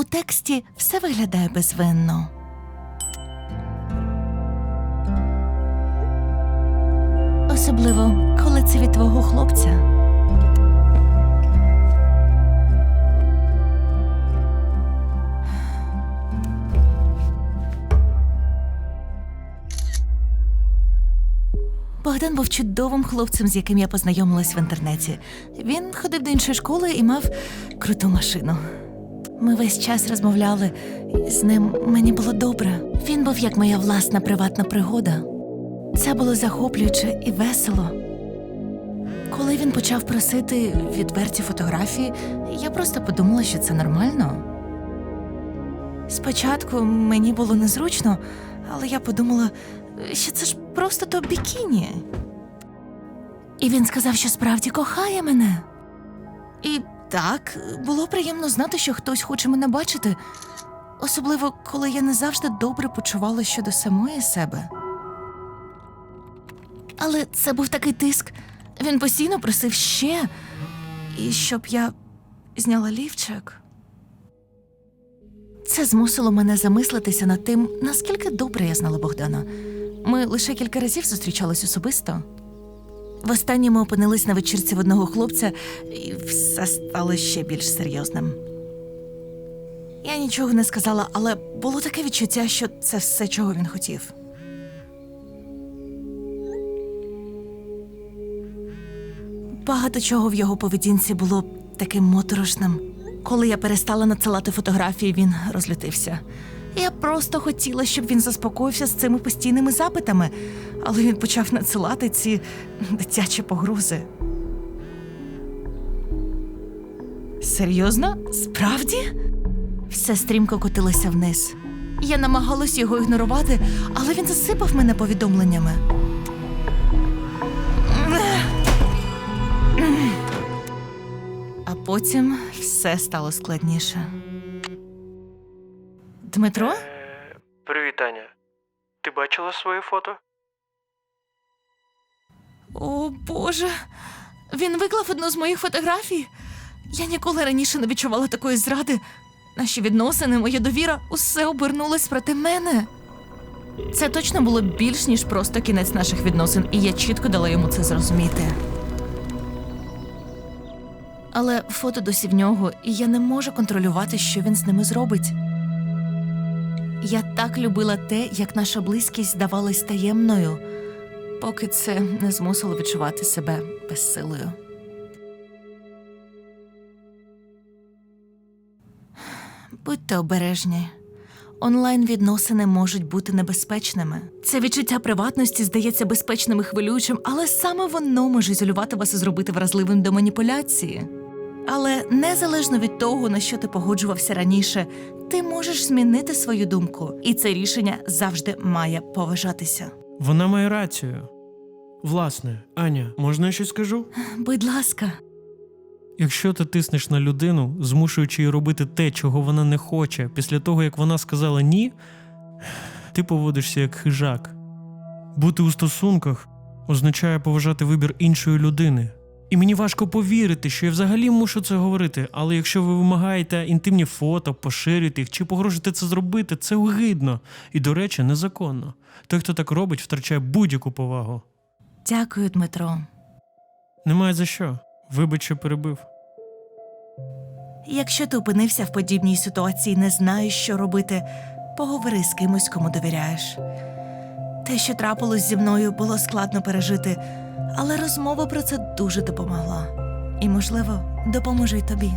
у тексті все виглядає безвинно. Особливо, коли це від твого хлопця. Богдан був чудовим хлопцем, з яким я познайомилась в інтернеті. Він ходив до іншої школи і мав круту машину. Ми весь час розмовляли, з ним мені було добре. Він був як моя власна приватна пригода. Це було захоплююче і весело. Коли він почав просити відверті фотографії, я просто подумала, що це нормально. Спочатку мені було незручно, але я подумала, що це ж просто то бікіні. І він сказав, що справді кохає мене. І так, було приємно знати, що хтось хоче мене бачити, особливо коли я не завжди добре почувала щодо самої себе. Але це був такий тиск. Він постійно просив ще, і щоб я зняла лівчик. Це змусило мене замислитися над тим, наскільки добре я знала Богдана. Ми лише кілька разів зустрічались особисто. Востаннє ми опинились на вечірці в одного хлопця, і все стало ще більш серйозним. Я нічого не сказала, але було таке відчуття, що це все, чого він хотів. Багато чого в його поведінці було таким моторошним. Коли я перестала надсилати фотографії, він розлютився. Я просто хотіла, щоб він заспокоївся з цими постійними запитами, але він почав надсилати ці дитячі погрози. Серйозно? Справді? Все стрімко котилося вниз. Я намагалась його ігнорувати, але він засипав мене повідомленнями. А потім все стало складніше. Дмитро? Е, Привіт, Аня. Ти бачила своє фото? О Боже. Він виклав одну з моїх фотографій. Я ніколи раніше не відчувала такої зради. Наші відносини, моя довіра, усе обернулось проти мене. Це точно було більш ніж просто кінець наших відносин, і я чітко дала йому це зрозуміти. Але фото досі в нього, і я не можу контролювати, що він з ними зробить. Я так любила те, як наша близькість здавалась таємною, поки це не змусило відчувати себе безсилою. Будьте обережні. Онлайн відносини можуть бути небезпечними. Це відчуття приватності здається безпечним і хвилюючим, але саме воно може ізолювати вас і зробити вразливим до маніпуляції. Але незалежно від того, на що ти погоджувався раніше, ти можеш змінити свою думку, і це рішення завжди має поважатися. Вона має рацію. Власне, Аня, можна я щось скажу? Будь ласка, Якщо ти тиснеш на людину, змушуючи її робити те, чого вона не хоче, після того як вона сказала ні, ти поводишся як хижак. Бути у стосунках означає поважати вибір іншої людини. І мені важко повірити, що я взагалі мушу це говорити, але якщо ви вимагаєте інтимні фото, поширюєте їх чи погрожуєте це зробити, це огидно і, до речі, незаконно. Той, хто так робить, втрачає будь-яку повагу. дякую, Дмитро. Немає за що. Вибач, що перебив. Якщо ти опинився в подібній ситуації, не знаєш, що робити, поговори з кимось, кому довіряєш. Те, що трапилось зі мною, було складно пережити, але розмова про це дуже допомогла. І, можливо, допоможе й тобі.